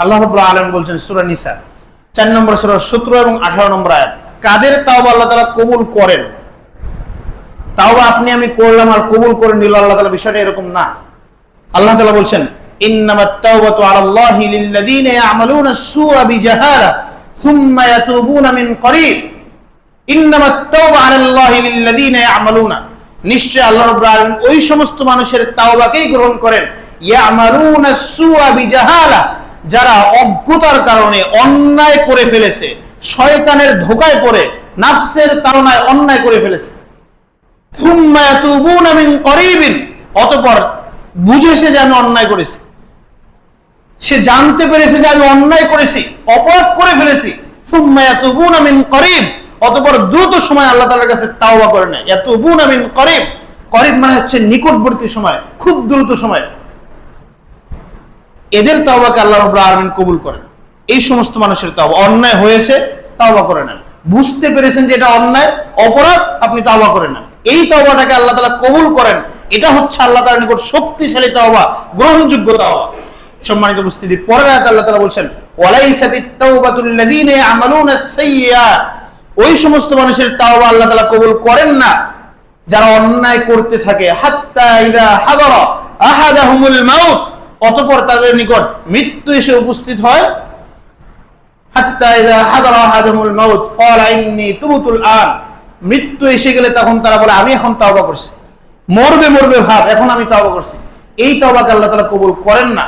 আল্লাহ রাব্বুল আলামিন বলছেন, সূরা নিসা, চার নম্বর সূরা 17 এবং 18 নম্বর আয়াত। কাদের তাওবা আল্লাহ তাআলা কবুল করেন? তাওবা আপনি আমি করলাম আর কবুল করে নিল আল্লাহ তাআলা, বিষয়টা এরকম না। আল্লাহ তাআলা বলছেন ইয়ামালুনা নিশ্চয় আল্লাহ ওই সমস্ত মানুষের তাওবাকেই গ্রহণ করেন। ইয়ামালুনা আস-সুআ বিজাহালা যারা অজ্ঞতার কারণে অন্যায় করে ফেলেছে, শয়তানের ধোকায় পড়ে, নাফসের তাড়নায় অন্যায় করে ফেলেছে। অতঃপর বুঝেছে যে আমি অন্যায় করেছি। সে জানতে পেরেছে যে আমি অন্যায় করেছি, অপরাধ করে ফেলেছি। অতঃপর দ্রুত সময় আল্লাহ তাআলার কাছে তাওবা করে নেয়। ইয়াতুবুনা মিন করিব করিব মানে হচ্ছে নিকটবর্তী সময়, খুব দ্রুত সময়। এদের তাওবাকে আল্লাহ রাব্বুল আলামিন কবুল করেন। এই সমস্ত মানুষের তাওবা, অন্যায় হয়েছে, তাওবা করে নেন। বুঝতে পেরেছেন যে এটা অন্যায়, অপরাধ, আপনি তাওবা করে নেন। এই তাওবাটাকে আল্লাহ তাআলা কবুল করেন। এটা হচ্ছে আল্লাহ তাআলার নিকট শক্তিশালী তাওবা, গ্রহণযোগ্য তাওবা। সম্মানিত উপস্থিতি আয়াত আল্লাহ তাআলা বলছেন ওই সমস্ত মানুষের তাওবা আল্লাহ তাআলা কবুল করেন না। যারা অন্যায় করতে থাকে, হাত্তা ইদা আহাদাহুমুল মাউত। অতঃপর তাদের নিকট মৃত্যু এসে উপস্থিত হয়। মৃত্যু এসে গেলে তখন তারা বলে, আমি এখন তাওবা করছি। মরবে মরবে, ভাব, এখন আমি তাওবা করছি। এই তাওবাকে আল্লাহ তাআলা কবুল করেন না।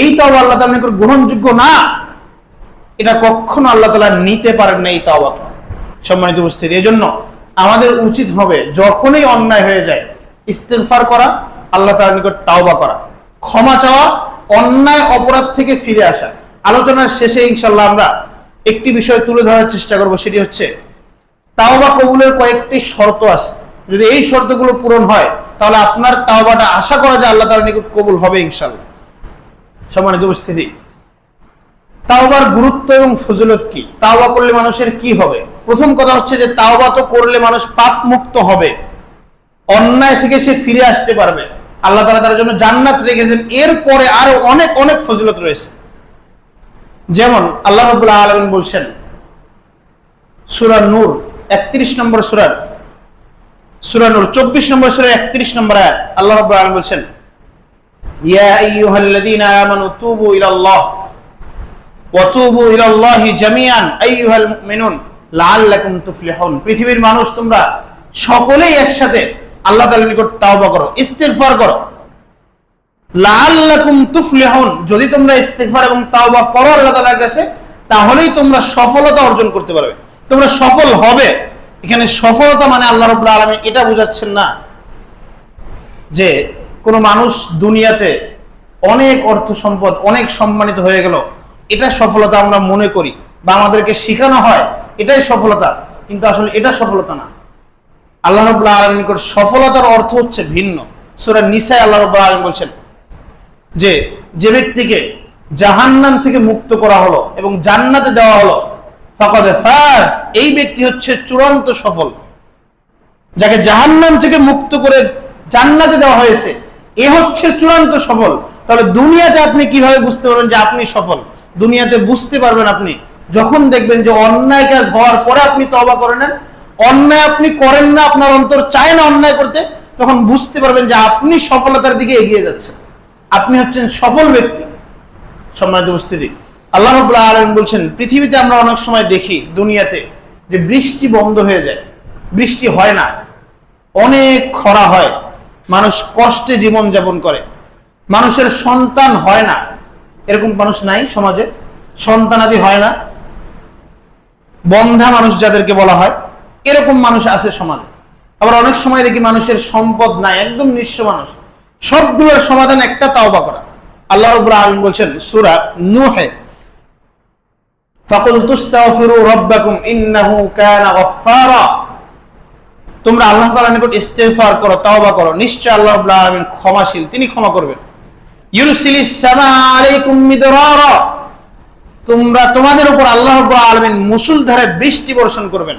এই তাওবা আল্লাহ তাআলার নিকট গ্রহণযোগ্য না। এটা কখনো আল্লাহ তাআলা নিতে পারেন না এই তাওবাকে সম্মানিত উপস্থিতি এই জন্য আমাদের উচিত হবে যখনই অন্যায় হয়ে যায়, ইস্তেগফার করা, আল্লাহ তাআলার নিকট তাওবা করা। ক্ষমা চাওয়া, অন্যায় অপরাধ থেকে ফিরে আসা। আলোচনার শেষে ইনশাল্লাহ আমরা একটি বিষয় তুলে ধরার চেষ্টা করব, সেটি হচ্ছে তাওবা কবুলের কয়েকটি শর্ত আছে। যদি এই শর্তগুলো পূরণ হয়, তাহলে আপনার তাওবাটা আশা করা যায় আল্লাহ তাআলার নিকট কবুল হবে ইনশাল্লাহ সম্মানিত উপস্থিতি, তাওবার গুরুত্ব এবং ফজলত কি? তাওবা করলে মানুষের কি হবে? প্রথম কথা হচ্ছে যে তাওবা তো করলে মানুষ পাপ মুক্ত হবে। অন্যায় থেকে সে ফিরে আসতে পারবে। আল্লাহ তালা তার জন্য জান্নাত রেখেছেন। এরপরে আরও অনেক অনেক ফজিলত রয়েছে। যেমন আল্লাহ রাব্বুল আলামিন বলছেন, সূরা নূর 31 নম্বর সূরা সূরা নূর 24 নম্বর সূরা 31 নম্বর আল্লাহ রাব্বুল আলামিন বলছেন, ইয়া আইয়ুহাল্লাযীনা আমানু তুবু ইলাল্লাহ ওয়াতুবু ইলাল্লাহি জামিআন, আইয়ুহাল মুমিনুন, লাআল্লাকুম তুফলিহুন। পৃথিবীর মানুষ, তোমরা সকলেই একসাথে আল্লাহ তাআলার নিকট তাওবা করো, ইস্তিগফার করো। লাআল্লাকুম তুফলিহুন, যদি তোমরা ইস্তিগফার এবং তাওবা করো আল্লাহ তাআলার কাছে, তাহলেই তোমরা সফলতা অর্জন করতে পারবে। তোমরা সফল হবে। এখানে সফলতা মানে আল্লাহ রাব্বুল আলামিন এটা বোঝাচ্ছেন না যে কোনো মানুষ দুনিয়াতে অনেক অর্থ সম্পদ, অনেক সম্মানিত হয়ে গেল, এটা সফলতা আমরা মনে করি বা আমাদেরকে শেখানো হয়, এটাই সফলতা। কিন্তু আসলে এটা সফলতা না। আল্লাহ রবুল্লাহ আলম নিকট সফলতার অর্থ হচ্ছে ভিন্ন। সুরা নিসায় আল্লাহ রবুল্লাহ আলম বলছেন যে যে ব্যক্তিকে জাহান্নাম থেকে মুক্ত করা হলো এবং জান্নাতে দেওয়া হলো, ফাকদে ফাজ, এই ব্যক্তি হচ্ছে চূড়ান্ত সফল। যাকে জাহান্নাম থেকে মুক্ত করে জান্নাতে দেওয়া হয়েছে, এ হচ্ছে চূড়ান্ত সফল। তাহলে দুনিয়াতে আপনি কীভাবে বুঝতে পারবেন যে আপনি সফল? দুনিয়াতে বুঝতে পারবেন আপনি। যখন দেখবেন যে অন্যায় কাজ হওয়ার পরে আপনি তবা করে নেন অন্যায় আপনি করেন না, আপনার অন্তর চায় না অন্যায় করতে, তখন বুঝতে পারবেন যে আপনি সফলতার দিকে এগিয়ে যাচ্ছেন। আপনি হচ্ছেন সফল ব্যক্তি। সম্মানিত উপস্থিতি, আল্লাহ রবুল্লাহ আলম বলছেন, পৃথিবীতে আমরা অনেক সময় দেখি, দুনিয়াতে যে বৃষ্টি বন্ধ হয়ে যায়, বৃষ্টি হয় না, অনেক খরা হয়, মানুষ কষ্টে জীবন যাপন করে, মানুষের সন্তান হয় না, এরকম মানুষ নাই সমাজে, সন্তানাদি হয় না, বন্ধা মানুষ যাদেরকে বলা হয় এরকম মানুষ আছে সমাজে। আবার অনেক সময় দেখি মানুষের সম্পদ নাই, একদম নিঃস্ব মানুষ। সবগুলোর সমাধান একটা তাওবা করা। আল্লাহ রবুল্লাহ আলম বলছেন, সুরা নুহে ইন্নাহু কানা তোমরা আল্লাহ তাআলার নিকট ইস্তেগফার করো, তাওবা করো। নিশ্চয় আল্লাহ রাব্বুল আলামিন ক্ষমাশীল, তিনি ক্ষমা করবেন। ইউরসিলিস সামা আলাইকুম মিদরারা। তোমরা তোমাদের উপর আল্লাহ রাব্বুল আলামিন মুসুলধারে বৃষ্টি বর্ষণ করবেন।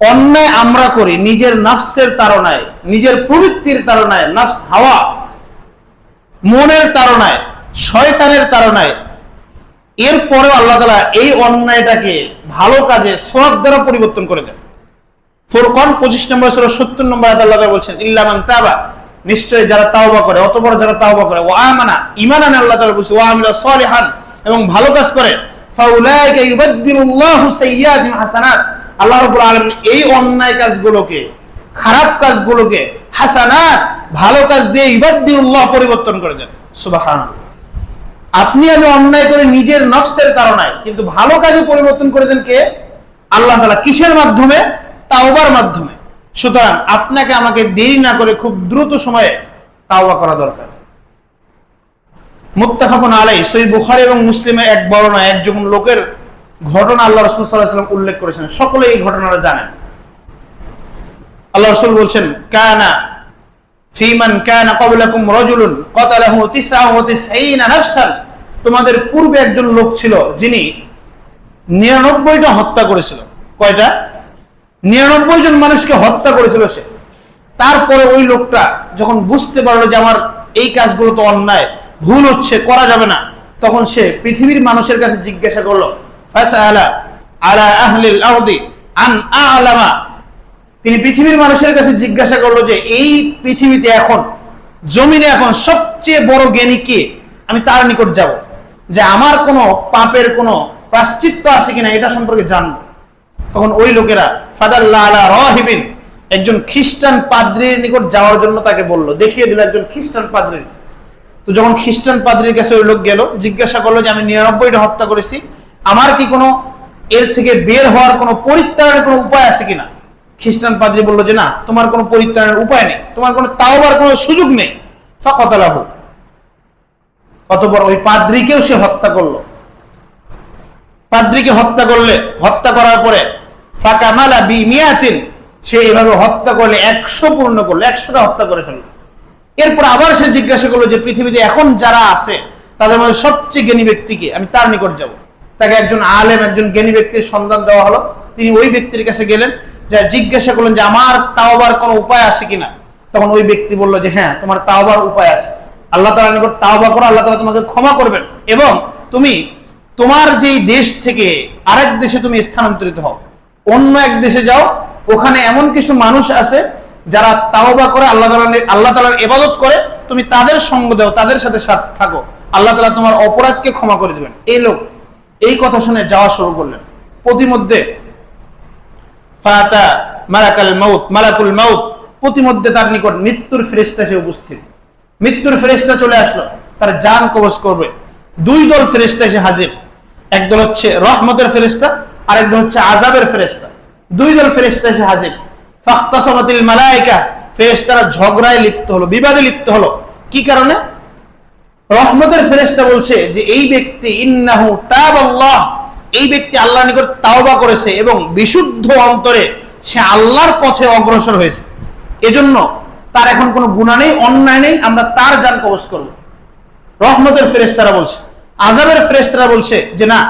অন্যায় আমরা করি, নিজের নফসের তাড়নায়, নিজের প্রবৃত্তির তাড়নায়, নফস হাওয়া, মনের তাড়নায়, শয়তানের তাড়নায়, এরপরেও আল্লাহ তালা এই অন্যায়টাকে ভালো কাজে সব দ্বারা পরিবর্তন করে দেন। ফুরকন পঁচিশ নম্বর সুরা, সত্তর নম্বর আল্লাহ বলছেন ইল্লামান তাবা। নিশ্চয়ই যারা তাওবা করে, অতপর যারা তাওবা করে ও আমানা ইমান আনে আল্লাহ তাআলা বলছে ও আমিলা সলিহান, এবং ভালো কাজ করে, ফাউলাইকা ইউবাদদিলুল্লাহু সাইয়্যাতিহিম হাসানাত। আল্লাহ রাব্বুল আলামিন এই অন্যায় কাজগুলোকে, খারাপ কাজগুলোকে, হাসানাত, ভালো কাজ দিয়ে ইবাদদিলুল্লাহ পরিবর্তন করে দেন। সুবহানাল্লাহ। আপনি আমি অন্যায় করে নিজের নফসের কারণায় কিন্তু ভালো কাজে পরিবর্তন করে দেন কে? আল্লাহ তালা কিসের মাধ্যমে? তাওবার মাধ্যমে। সুতরাং আপনাকে আমাকে দেরি না করে খুব দ্রুত সময়ে তাওবা করা দরকার। মুত্তাফাকুন আলাই সই বুখারি এবং মুসলিমের এক বর্ণনা একজন লোকের ঘটনা আল্লাহ রসুল সাল্লাহ সাল্লাম উল্লেখ করেছেন। সকলে এই ঘটনাটা জানেন। আল্লাহ রসুল বলছেন, কানা ফিমান কানা ক্বাবলাকুম রাজুলুন তিসঈনা নাফসান। তোমাদের পূর্বে একজন লোক ছিল যিনি নিরানব্বইটা হত্যা করেছিল। কয়টা? নিরানব্বই জন মানুষকে হত্যা করেছিল সে। তারপরে ওই লোকটা যখন বুঝতে পারল যে আমার এই কাজগুলো তো অন্যায়, ভুল হচ্ছে, করা যাবে না, তখন সে পৃথিবীর মানুষের কাছে জিজ্ঞাসা করল আলা তিনি পৃথিবীর মানুষের কাছে জিজ্ঞাসা করল যে, এই পৃথিবীতে এখন, জমিনে এখন সবচেয়ে বড় জ্ঞানী কে? আমি তার নিকট যাব। যে আমার কোনো পাপের কোনো প্রাশ্চিত্য আছে কিনা এটা সম্পর্কে জানব। তখন ওই লোকেরা ফাদাল্লাহ আলা রাহিবিন, একজন খ্রিস্টান পাদ্রির নিকট যাওয়ার জন্য তাকে বলল, দেখিয়ে দিল একজন খ্রিস্টান পাদ্রির। তো যখন খ্রিস্টান পাদ্রির কাছে ওই লোক গেল, জিজ্ঞাসা করল যে, আমি নিরানব্বইটা হত্যা করেছি আমার কি কোনো এর থেকে বের হওয়ার কোনো পরিত্রাণের কোনো উপায় আছে কিনা? খ্রিস্টান পাদ্রী বলল যে না, তোমার কোনো পরিত্রাণের উপায় নেই, তোমার কোনো তাওবার কোনো সুযোগ নেই। ফাকতালাহ। অতপর ওই পাদ্রীকেও সে হত্যা করল। পাদ্রীকে হত্যা করলে, হত্যা করার পরে ফাঁকা মালা বি মিয়াতিন সে এভাবে হত্যা করলে, একশো পূর্ণ করল, একশোটা হত্যা করে ফেলল। এরপর আবার সে জিজ্ঞাসা করল যে, পৃথিবীতে এখন যারা আছে, তাদের মধ্যে সবচেয়ে জ্ঞানী ব্যক্তিকে আমি তার নিকট যাব। তাকে একজন আলেম, একজন জ্ঞানী ব্যক্তির সন্ধান দেওয়া হলো। তিনি ওই ব্যক্তির কাছে গেলেন, যা জিজ্ঞাসা করলেন যে, আমার তাওবার কোনো উপায় আছে কিনা? তখন ওই ব্যক্তি বলল যে হ্যাঁ তোমার তাওবার উপায় আছে। আল্লাহ তালা নিকট তাওবা করো, আল্লাহ তালা তোমাকে ক্ষমা করবেন এবং তুমি তোমার যেই দেশ থেকে আরেক দেশে তুমি স্থানান্তরিত হও, অন্য এক দেশে যাও, ওখানে এমন কিছু মানুষ আছে যারা তাওবা করে, আল্লাহ তালা আল্লাহ তালার ইবাদত করে, তুমি তাদের সঙ্গ দাও, তাদের সাথে সাথ থাকো। আল্লাহ তালা তোমার অপরাধকে ক্ষমা করে দেবেন। এই লোক এই কথা শুনে যাওয়া শুরু করলেন। প্রতিমধ্যে ফাতা মালাকাল মাউত, মালাকুল মাউত, প্রতিমধ্যে তার নিকট মৃত্যুর ফেরেস্তা সে উপস্থিত। মৃত্যুর ফেরেস্তা চলে আসলো, তার জান কবজ করবে। দুই দল ফেরেস্তা এসে হাজির। একদল হচ্ছে রহমতের ফেরেস্তা আর একদল হচ্ছে আজাবের ফেরেস্তা দুই দল ফেরেস্তা এসে হাজির। ফাখতাসামাতিল মালাইকা ফেরেস্তারা ঝগড়ায় লিপ্ত হলো, বিবাদে লিপ্ত হলো। কি কারণে? রহমতের ফেরেস্তা বলছে যে এই ব্যক্তি ইন্নাহু তাবাল্লাহ, এই ব্যক্তি আল্লাহ নিকট তাওবা করেছে এবং বিশুদ্ধ অন্তরে সে আল্লাহর পথে অগ্রসর হয়েছে। এজন্য তার এখন কোনো গুণা নেই, অন্যায় নেই, আমরা তার যান কবচ করব। রহমতের ফেরেস্তারা বলছে আজাবের ফেরেস্তারা বলছে যে না,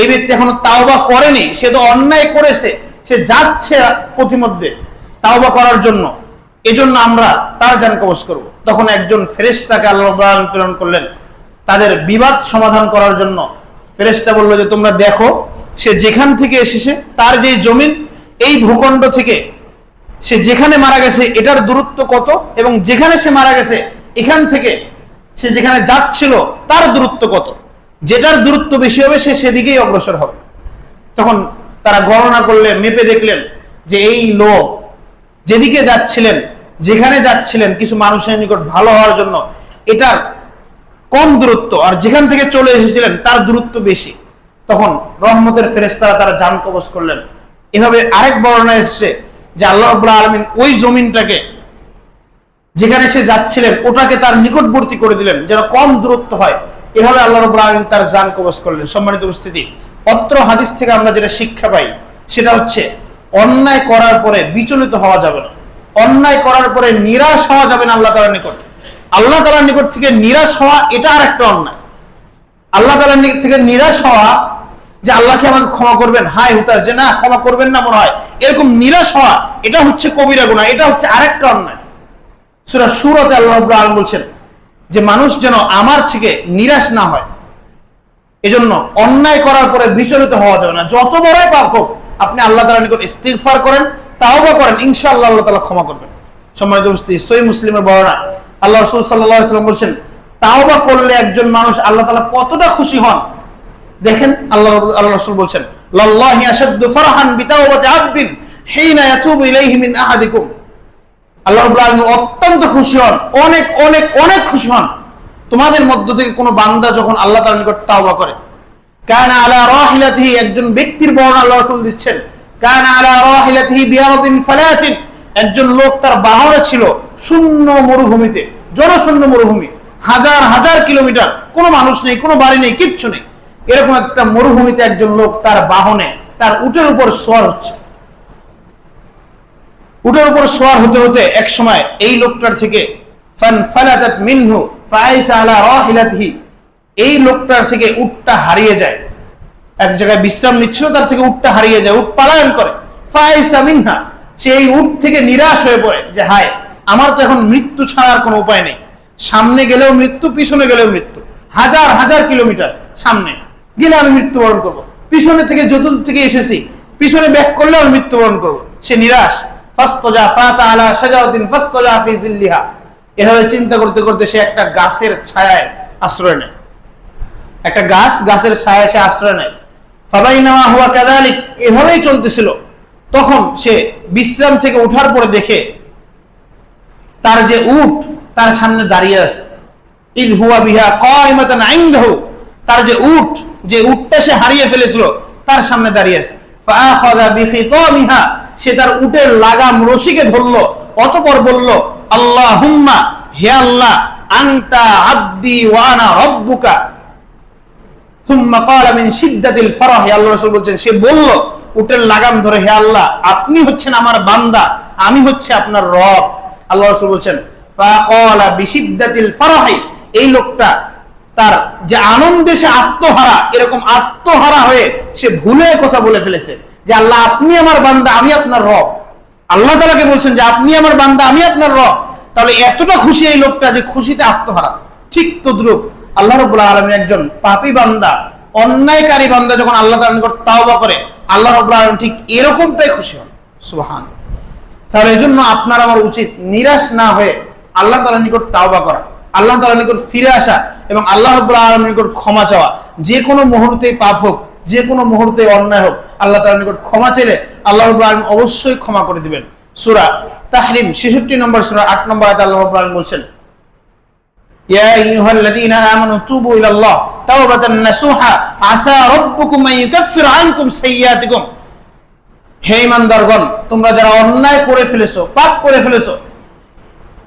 এই ব্যক্তি এখনও তাওবা করেনি, সে তো অন্যায় করেছে, সে যাচ্ছে প্রতিমধ্যে তাওবা করার জন্য। এজন্য আমরা তার যান কবচ করব। তখন একজন ফেরেস্তাকে আল্লাহ প্রেরণ করলেন। তাদের বিবাদ সমাধান করার জন্য ফেরেস্তা বলল যে, তোমরা দেখো, সে যেখান থেকে এসেছে, তার যে জমিন, এই ভূখণ্ড থেকে সে যেখানে মারা গেছে, এটার দূরত্ব কত? এবং যেখানে সে মারা গেছে, এখান থেকে সে যেখানে যাচ্ছিল, তার দূরত্ব কত? যেটার দূরত্ব বেশি হবে, সে সেদিকেই অগ্রসর হবে। তখন তারা গণনা করলেন মেপে দেখলেন যে, এই লোক যেদিকে যাচ্ছিলেন যেখানে যাচ্ছিলেন কিছু মানুষের নিকট ভালো হওয়ার জন্য, এটার কম দূরত্ব আর যেখান থেকে চলে এসেছিলেন তার দূরত্ব বেশি। তখন রহমতের ফেরেস্তারা তারা যান কবচ করলেন। এভাবে আরেক বর্ণনা এসছে যে আল্লাহ রব্লা আলমিন ওই জমিনটাকে, যেখানে সে যাচ্ছিলেন, ওটাকে তার নিকটবর্তী করে দিলেন, যেন কম দূরত্ব হয়। এভাবে আল্লাহ রব্বুল আলামিন তার জান কবজ করলেন। সম্মানিত উপস্থিতি, অত্র হাদিস থেকে আমরা যেটা শিক্ষা পাই, সেটা হচ্ছে, অন্যায় করার পরে বিচলিত হওয়া যাবে না। অন্যায় করার পরে নিরাশ হওয়া যাবে না আল্লাহ তাআলার নিকট। আল্লাহ তালার নিকট থেকে নিরাশ হওয়া, এটা আর একটা অন্যায়। আল্লাহ তালার নিকট থেকে নিরাশ হওয়া যে আল্লাহকে আমাকে ক্ষমা করবেন? হাই হুতাশ, যে না, ক্ষমা করবেন না মনে হয়। এরকম নিরাশ হওয়া, এটা হচ্ছে কবিরা গুনাহ, এটা হচ্ছে আরেকটা অন্যায়। সূরা সূরাতে আল্লাহ আলামিন বলছেন যে, মানুষ যেন আমার থেকে নিরাশ না হয়, এজন্য অন্যায় করার পরে বিচলিত হওয়া যাবে না। যত বড়ই পাপ হোক, আপনি আল্লাহ তাআলার নিকট ইস্তিগফার করেন তাওবা করেন, ইনশাআল্লাহ আল্লাহ তাআলা ক্ষমা করবেন। সম্মানিত উপস্থিতি, সহি মুসলিমের বর্ণনা, আল্লাহ রাসূল সাল্লাল্লাহু আলাইহি ওয়াসাল্লাম বলছেন, তাওবা করলে একজন মানুষ আল্লাহ তালা কতটা খুশি হন? দেখেন, আল্লাহ আল্লাহ রাসূল বলছেন, লাল্লাহি আশাদ্দু ফারহান বিতাওবাতি আবদিন হিনা ইয়াতুবু ইলাইহি মিন আহাদিকুম। আল্লাহ রাব্বুল আলামিন অত্যন্ত খুশি হন, অনেক অনেক অনেক খুশি হন। তোমাদের মধ্য থেকে কোনো বান্দা যখন আল্লাহ তাআলার নিকট তাওবা করে, কানা আলা রাহিলাতিহি, একজন ব্যক্তির বর্ণনা আল্লাহ রাসূল দিচ্ছেন একজন লোক তার বাহনে ছিল শূন্য মরুভূমিতে, জনশূন্য মরুভূমি, হাজার হাজার কিলোমিটার। কোনো মানুষ নেই, কোনো বাড়ি নেই, কিচ্ছু নেই। এরকম একটা মরুভূমিতে একজন লোক তার বাহনে, তার উটের উপর সোয়ার হচ্ছে। উটের উপর সোয়ার হতে হতে এক সময় এই লোকটার থেকে এই লোকটার থেকে উটটা হারিয়ে যায়। এক জায়গায় বিশ্রাম নিচ্ছিল, তার থেকে উটটা হারিয়ে যায়, উট পালায়ন করে। ফাইসা সে এই উট থেকে নিরাশ হয়ে পড়ে যে, হায়, আমার তো এখন মৃত্যু ছাড়ার কোনো উপায় নেই। সামনে গেলেও মৃত্যু, পিছনে গেলেও মৃত্যু। হাজার হাজার কিলোমিটার সামনে গেলে আমি মৃত্যুবরণ করব। পিছনে থেকে যতুন থেকে এসেছি, পিছনে ব্যাক করলেও আমি মৃত্যুবরণ করব। সে নিরাশ। ফাস্তজা ফাতা আলা সাজাউদ্দিন ফাস্তজা ফি জিল্লিহা। এভাবে চিন্তা করতে করতে সে একটা গাছের ছায়ায় আশ্রয় নেয়। একটা গাছ গাছের ছায়ায় সে আশ্রয় নেয়। ফাবাইনামা হুয়া কাদালিক এভাবেই চলতেছিল। তখন সে বিশ্রাম থেকে ওঠার পরে দেখে তার যে তার সামনে দাঁড়িয়ে আছে। হুয়া বিহা কায়মাতান তার যে যে সে হারিয়ে ফেলেছিল, তার সামনে দাঁড়িয়ে আছে। সে তার উটের লাগাম রশিকে ধরলো, অতঃপর বলল, আল্লাহুম্মা, হে আল্লাহ, আনতা আব্দি ওয়া আনা রব্বুকা সুম্মা ক্বালা মিন শিদ্দাতিল ফারাহ আল্লাহ রাসূল বলছেন আপনি হচ্ছেন আমার বান্দা, আমি হচ্ছে আপনার রব। আল্লাহ রাসূল বলছেন এই লোকটা তার যে আনন্দে সে আত্মহারা, এরকম আত্মহারা হয়ে সে ভুলে কথা বলে ফেলেছে, যে আল্লাহ, আপনি আমার বান্দা, আমি আপনার রব। আল্লাহ তালাকে বলছেন যে, আপনি আমার বান্দা, আমি আপনার রব। তাহলে এতটা খুশি এই লোকটা যে খুশিতে আত্মহারা। ঠিক তদ্রুপ আল্লাহ রবুল্লাহ আলমীর একজন পাপী বান্দা, অন্যায়কারী বান্দা যখন আল্লাহ নিকট তাওবা করে, আল্লাহ রবুল্লাহ আলম ঠিক এরকমটাই খুশি হন। সুবহান তাহলে এই জন্য আপনার আমার উচিত নিরাশ না হয়ে আল্লাহ তালার নিকট তাওবা করা, আল্লাহ তালার নিকট ফিরে আসা এবং আল্লাহ রবুল্লাহ আলমের নিকট ক্ষমা চাওয়া। যে কোনো মুহূর্তে পাপ হোক, যে কোনো মুহূর্তে অন্যায় হোক, আল্লাহ তালার নিকট ক্ষমা চাইলে আল্লাহ রবুল্লাহ আলম অবশ্যই ক্ষমা করে দিবেন। সুরা তাহরিম, ছেষট্টি নম্বর সুরা, আট নম্বর আয়াতে আল্লাহ রবুল্লাহ আলম বলছেন يا أيها الذين آمنوا توبوا إلى الله توبة نصوحا عسى ربكم أن يكفر عنكم سيئاتكم হে ইমানদারগণ তোমরা যারা অন্যায় করে ফেলেছো পাপ করে ফেলেছো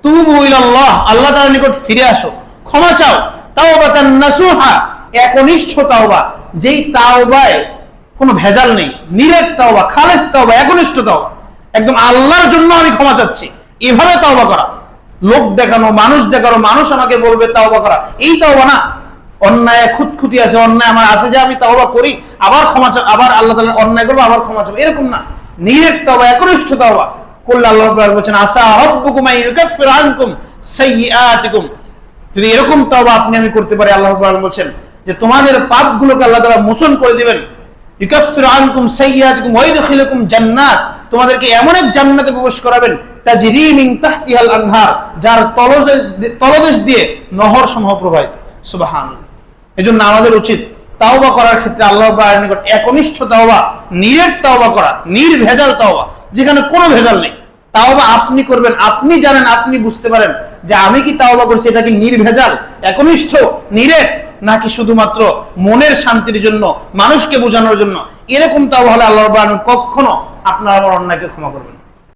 তুবু ইলাল্লাহ আল্লাহ তাআলার নিকট ফিরে আসো ক্ষমা চাও তাওবাতান নাসুহা একনিষ্ঠ তাওবা যেই তাওবায় কোনো ভেজাল নেই নিরেট তাওবা খালেস তাওবা একনিষ্ঠ তাওবা একদম আল্লাহর জন্য আমি ক্ষমা চাচ্ছি এভাবে তাওবা করা লোক দেখানো, মানুষ দেখানো, মানুষ আমাকে বলবে তাওবা করা। এই তাওবা না, অন্যায় খুঁতখুতি আছে, অন্যায় আমার আছে, যে আমি তাওবা করি, আবার ক্ষমা আবার আল্লাহ তাআলা অন্যায় করব, আবার ক্ষমা চাবো। এরকম না। নিরেট তাওবা, একনিষ্ঠ তাওবা। করলে আল্লাহ বলছেন, আসা রাব্বুকুম আনকুম সাইয়্যাতিকুম। যদি এরকম তাওবা আপনি আমি করতে পারি, আল্লাহ বলছেন যে তোমাদের পাপগুলোকে আল্লাহ তাআলা মোচন করে দিবেন। তোমাদেরকে এমন এক জান্নাতে প্রবেশ করাবেন যার তলদেশ দিয়ে নহর সমূহ প্রবাহিত আমাদের উচিত তাওবা করার ক্ষেত্রে আল্লাহ নিকট একনিষ্ঠ তাওবা নিরেট তাওবা করা, নির্ভেজাল তাওবা, যেখানে কোনো ভেজাল নেই। তাওবা আপনি করবেন, আপনি জানেন, আপনি বুঝতে পারেন যে আমি কি তাওবা করছি, এটা কি নির্ভেজাল, একনিষ্ঠ নিরেট নাকি শুধুমাত্র মনের শান্তির জন্য, মানুষকে বোঝানোর জন্য এরকম তাও হলে আল্লাহ কখনো আপনার আমার অন্যায়কে ক্ষমা করবেন।